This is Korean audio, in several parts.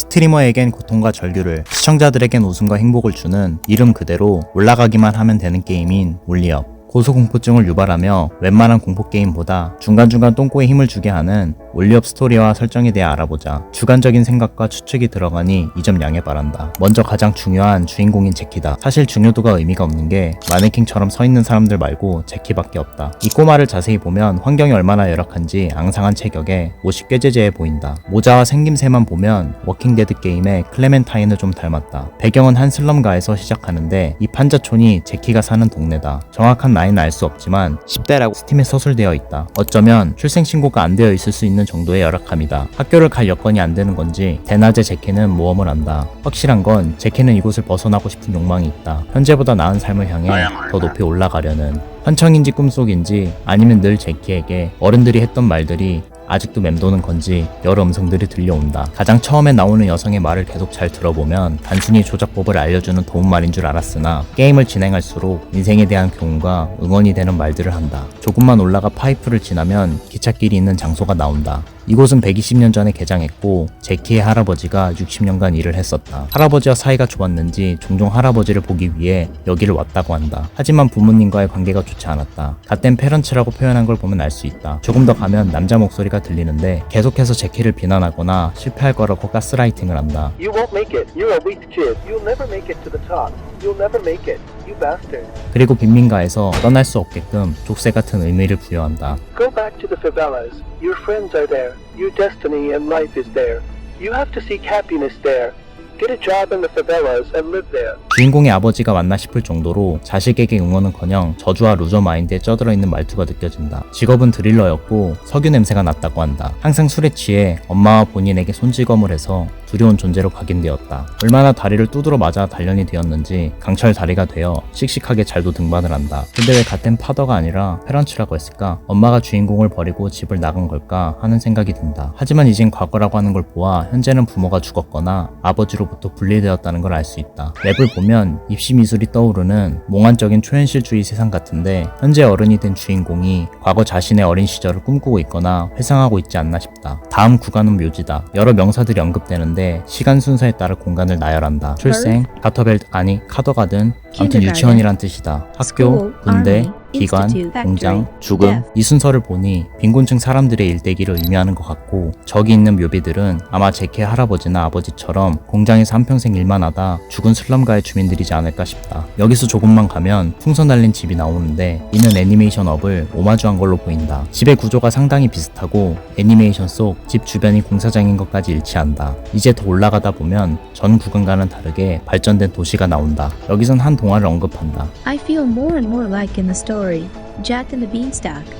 스트리머에겐 고통과 절규를, 시청자들에겐 웃음과 행복을 주는 이름 그대로 올라가기만 하면 되는 게임인 올리업. 고소공포증을 유발하며 웬만한 공포게임보다 중간중간 똥꼬에 힘을 주게 하는 올리업 스토리와 설정에 대해 알아보자. 주관적인 생각과 추측이 들어가니 이 점 양해 바란다. 먼저 가장 중요한 주인공인 제키다. 사실 중요도가 의미가 없는 게 마네킹처럼 서 있는 사람들 말고 제키밖에 없다. 이 꼬마를 자세히 보면 환경이 얼마나 열악한지 앙상한 체격에 옷이 꾀재재해 보인다. 모자와 생김새만 보면 워킹데드 게임의 클레멘타인을 좀 닮았다. 배경은 한 슬럼가에서 시작하는데 이 판자촌이 제키가 사는 동네다. 정확한 나이는 알 수 없지만 10대라고 스팀에 서술되어 있다. 어쩌면 출생신고가 안 되어 있을 수 있는 정도의 열악함이다. 학교를 갈 여건이 안 되는 건지 대낮에 제키는 모험을 한다. 확실한 건 제키는 이곳을 벗어나고 싶은 욕망이 있다. 현재보다 나은 삶을 향해 더 높이 올라가려는 환청인지 꿈속인지 아니면 늘 제키에게 어른들이 했던 말들이 아직도 맴도는 건지 여러 음성들이 들려온다. 가장 처음에 나오는 여성의 말을 계속 잘 들어보면 단순히 조작법을 알려주는 도움말인 줄 알았으나 게임을 진행할수록 인생에 대한 교훈과 응원이 되는 말들을 한다. 조금만 올라가 파이프를 지나면 기찻길이 있는 장소가 나온다. 이곳은 120년 전에 개장했고 제키의 할아버지가 60년간 일을 했었다. 할아버지와 사이가 좋았는지 종종 할아버지를 보기 위해 여기를 왔다고 한다. 하지만 부모님과의 관계가 좋지 않았다. 갓된 페런츠라고 표현한 걸 보면 알 수 있다. 조금 더 가면 남자 목소리가 들리는데 계속해서 제키를 비난하거나 실패할 거라고 가스라이팅을 한다. You won't make it. You're a weak kid. You'll never make it to the top. 그리고 빈민가에서 떠날 수 없게끔 족쇄 같은 의미를 부여한다. Go back to the favelas. Your friends are there. Your destiny and life is there. You have to seek happiness there. Get a job in the favelas and live there. 주인공의 아버지가 맞나 싶을 정도로 자식에게 응원은커녕 저주와 루저 마인드에 쩌들어 있는 말투가 느껴진다. 직업은 드릴러였고 석유 냄새가 났다고 한다. 항상 술에 취해 엄마와 본인에게 손찌검을 해서 두려운 존재로 각인되었다. 얼마나 다리를 두드러 맞아 단련이 되었는지 강철 다리가 되어 씩씩하게 잘도 등반을 한다. 근데 왜 같은 파더가 아니라 페런츠라고 했을까? 엄마가 주인공을 버리고 집을 나간 걸까 하는 생각이 든다. 하지만 이젠 과거라고 하는 걸 보아 현재는 부모가 죽었거나 아버지로부터 분리되었다는 걸 알 수 있다. 맵을 보면 입시 미술이 떠오르는 몽환적인 초현실주의 세상 같은데 현재 어른이 된 주인공이 과거 자신의 어린 시절을 꿈꾸고 있거나 회상하고 있지 않나 싶다. 다음 구간은 묘지다. 여러 명사들이 언급되는데 시간 순서에 따라 공간을 나열한다. 출생, 가터벨트 아니 카더가든 아무튼 유치원이란 뜻이다. 학교, 군대, 기관, 공장, 죽음. 이 순서를 보니 빈곤층 사람들의 일대기를 의미하는 것 같고 저기 있는 묘비들은 아마 제케 할아버지나 아버지처럼 공장에서 한평생 일만 하다 죽은 슬럼가의 주민들이지 않을까 싶다. 여기서 조금만 가면 풍선 달린 집이 나오는데 이는 애니메이션 업을 오마주한 걸로 보인다. 집의 구조가 상당히 비슷하고 애니메이션 속 집 주변이 공사장인 것까지 일치한다. 이제 더 올라가다 보면 전 구간과는 다르게 발전된 도시가 나온다. 여기선 한 동화를 언급한다. I feel more and more like in the story, story.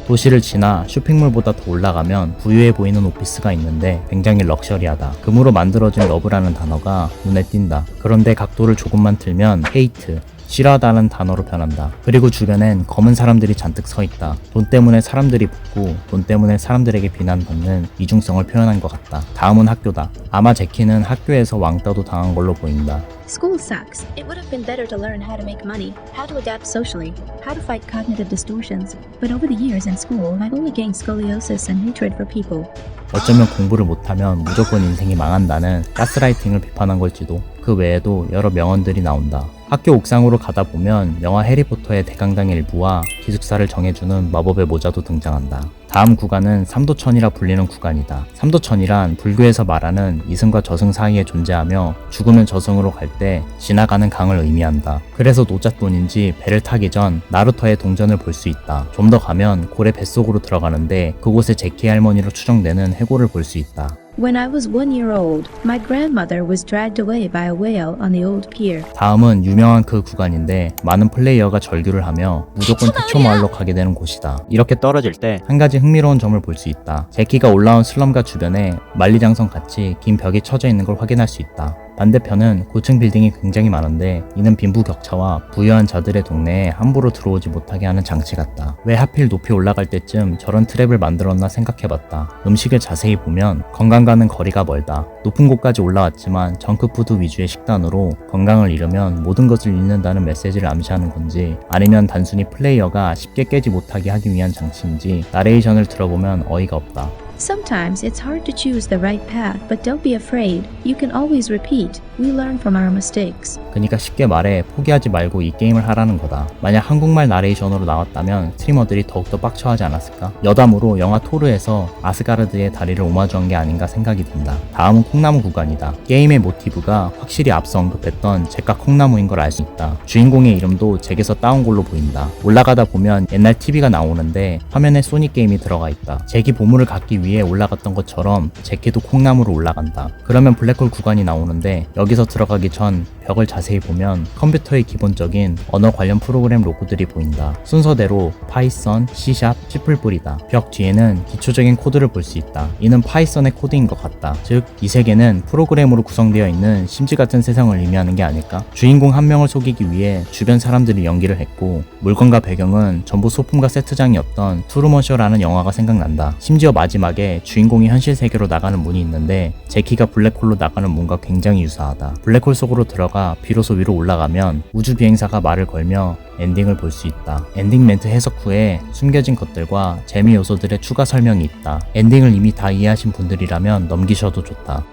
도시를 지나 쇼핑몰보다 더 올라가면 부유해 보이는 오피스가 있는데 굉장히 럭셔리하다. 금으로 만들어진 러브라는 단어가 눈에 띈다. 그런데 각도를 조금만 틀면 헤이트, 싫어하다는 단어로 변한다. 그리고 주변엔 검은 사람들이 잔뜩 서 있다. 돈 때문에 사람들이 붙고 돈 때문에 사람들에게 비난받는 이중성을 표현한 것 같다. 다음은 학교다. 아마 제키는 학교에서 왕따도 당한 걸로 보인다. School sucks. It would have been better to learn how to make money, how to adapt socially, how to fight cognitive distortions. But over the years in school, I've only gained scoliosis and hatred for people. 어쩌면 공부를 못하면 무조건 인생이 망한다는 가스라이팅을 비판한 걸지도 그 외에도 여러 명언들이 나온다. 학교 옥상으로 가다 보면 영화 해리포터의 대강당 일부와 기숙사를 정해주는 마법의 모자도 등장한다. 다음 구간은 삼도천이라 불리는 구간이다. 삼도천이란 불교에서 말하는 이승과 저승 사이에 존재하며 죽으면 저승으로 갈 때 지나가는 강을 의미한다. 그래서 노잣돈인지 배를 타기 전 나루터의 동전을 볼 수 있다. 좀 더 가면 고래 뱃속으로 들어가는데 그곳에 제키 할머니로 추정되는 해골을 볼 수 있다. When I was one year old, my grandmother was dragged away by a whale on the old pier. 다음은 유명한 그 구간인데 많은 플레이어가 절규를 하며 무조건 태초 마을로 가게 되는 곳이다. 이렇게 떨어질 때 한 가지 흥미로운 점을 볼 수 있다. 제키가 올라온 슬럼가 주변에 만리장성 같이 긴 벽이 쳐져 있는 걸 확인할 수 있다. 반대편은 고층 빌딩이 굉장히 많은데 이는 빈부 격차와 부유한 자들의 동네에 함부로 들어오지 못하게 하는 장치 같다. 왜 하필 높이 올라갈 때쯤 저런 트랩을 만들었나 생각해봤다. 음식을 자세히 보면 건강과는 거리가 멀다. 높은 곳까지 올라왔지만 정크푸드 위주의 식단으로 건강을 잃으면 모든 것을 잃는다는 메시지를 암시하는 건지 아니면 단순히 플레이어가 쉽게 깨지 못하게 하기 위한 장치인지 나레이션을 들어보면 어이가 없다. Sometimes it's hard to choose the right path, but don't be afraid. You can always repeat. We learn from our mistakes. 그니까 쉽게 말해 포기하지 말고 이 게임을 하라는 거다. 만약 한국말 나레이션으로 나왔다면 스트리머들이 더욱더 빡쳐하지 않았을까? 여담으로 영화 토르에서 아스가르드의 다리를 오마주한 게 아닌가 생각이 든다. 다음은 콩나무 구간이다. 게임의 모티브가 확실히 앞서 언급했던 잭과 콩나무인 걸 알 수 있다. 주인공의 이름도 잭에서 따온 걸로 보인다. 올라가다 보면 옛날 TV가 나오는데 화면에 소니 게임이 들어가 있다. 잭이 보물을 갖기 위해 올라갔던 것처럼 잭키도 콩나무로 올라간다. 그러면 블랙홀 구간이 나오는데 여기 서 들어가기 전 벽을 자세히 보면 컴퓨터의 기본적인 언어 관련 프로그램 로고들이 보인다. 순서대로 파이썬, C샵, C++이다. 벽 뒤에는 기초적인 코드를 볼 수 있다. 이는 파이썬의 코드인 것 같다. 즉, 이 세계는 프로그램으로 구성되어 있는 심지 같은 세상을 의미하는 게 아닐까? 주인공 한 명을 속이기 위해 주변 사람들이 연기를 했고, 물건과 배경은 전부 소품과 세트장이었던 투르먼쇼라는 영화가 생각난다. 심지어 마지막에 주인공이 현실 세계로 나가는 문이 있는데, 제키가 블랙홀로 나가는 문과 굉장히 유사하다. 블랙홀 속으로 들어가 비로소 위로 올라가면 우주 비행사가 말을 걸며 엔딩을 볼 수 있다. 엔딩 멘트 해석 후에 숨겨진 것들과 재미 요소들의 추가 설명이 있다. 엔딩을 이미 다 이해하신 분들이라면 넘기셔도 좋다.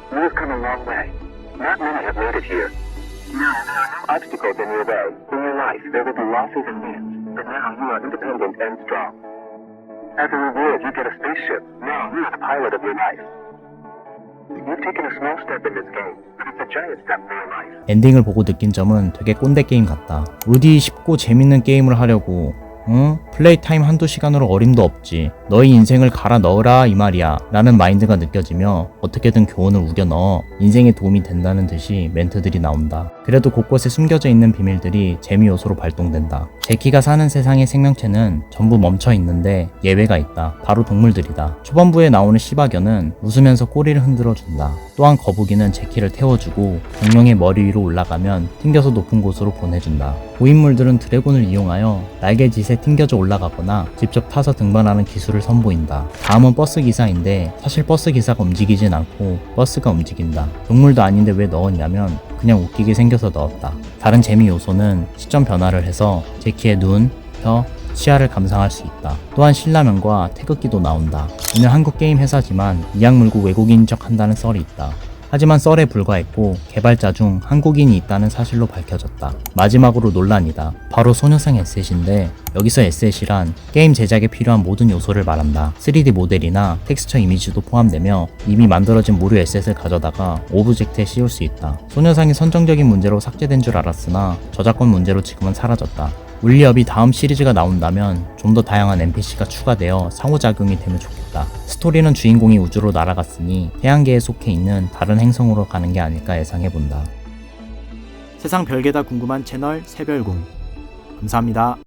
As a reward, you get a spaceship. Now you are the pilot of your life. 엔딩을 보고 느낀 점은 되게 꼰대 게임 같다. 어디 쉽고 재밌는 게임을 하려고 응? 플레이 타임 한두 시간으로 어림도 없지. 너희 인생을 갈아 넣으라 이 말이야. 라는 마인드가 느껴지며 어떻게든 교훈을 우겨 넣어 인생에 도움이 된다는 듯이 멘트들이 나온다. 그래도 곳곳에 숨겨져 있는 비밀들이 재미 요소로 발동된다. 제키가 사는 세상의 생명체는 전부 멈춰 있는데 예외가 있다. 바로 동물들이다. 초반부에 나오는 시바견은 웃으면서 꼬리를 흔들어 준다. 또한 거북이는 제키를 태워주고 공룡의 머리 위로 올라가면 튕겨서 높은 곳으로 보내준다. 고인물들은 드래곤을 이용하여 날개짓에 튕겨져 올라가거나 직접 타서 등반하는 기술을 선보인다. 다음은 버스 기사인데 사실 버스 기사가 움직이진 않고 버스가 움직인다. 동물도 아닌데 왜 넣었냐면 그냥 웃기게 생겨서 넣었다. 다른 재미 요소는 시점 변화를 해서 제키의 눈, 혀, 시야를 감상할 수 있다. 또한 신라면과 태극기도 나온다. 이는 한국 게임 회사지만 이악 물고 외국인인 척 한다는 썰이 있다. 하지만 썰에 불과했고 개발자 중 한국인이 있다는 사실로 밝혀졌다. 마지막으로 논란이다. 바로 소녀상 에셋인데 여기서 에셋이란 게임 제작에 필요한 모든 요소를 말한다. 3D 모델이나 텍스처 이미지도 포함되며 이미 만들어진 무료 에셋을 가져다가 오브젝트에 씌울 수 있다. 소녀상이 선정적인 문제로 삭제된 줄 알았으나 저작권 문제로 지금은 사라졌다. 울리업이 다음 시리즈가 나온다면 좀 더 다양한 NPC가 추가되어 상호작용이 되면 좋겠다. 스토리는 주인공이 우주로 날아갔으니 태양계에 속해 있는 다른 행성으로 가는 게 아닐까 예상해본다. 세상 별게 다 궁금한 채널 새별궁. 감사합니다.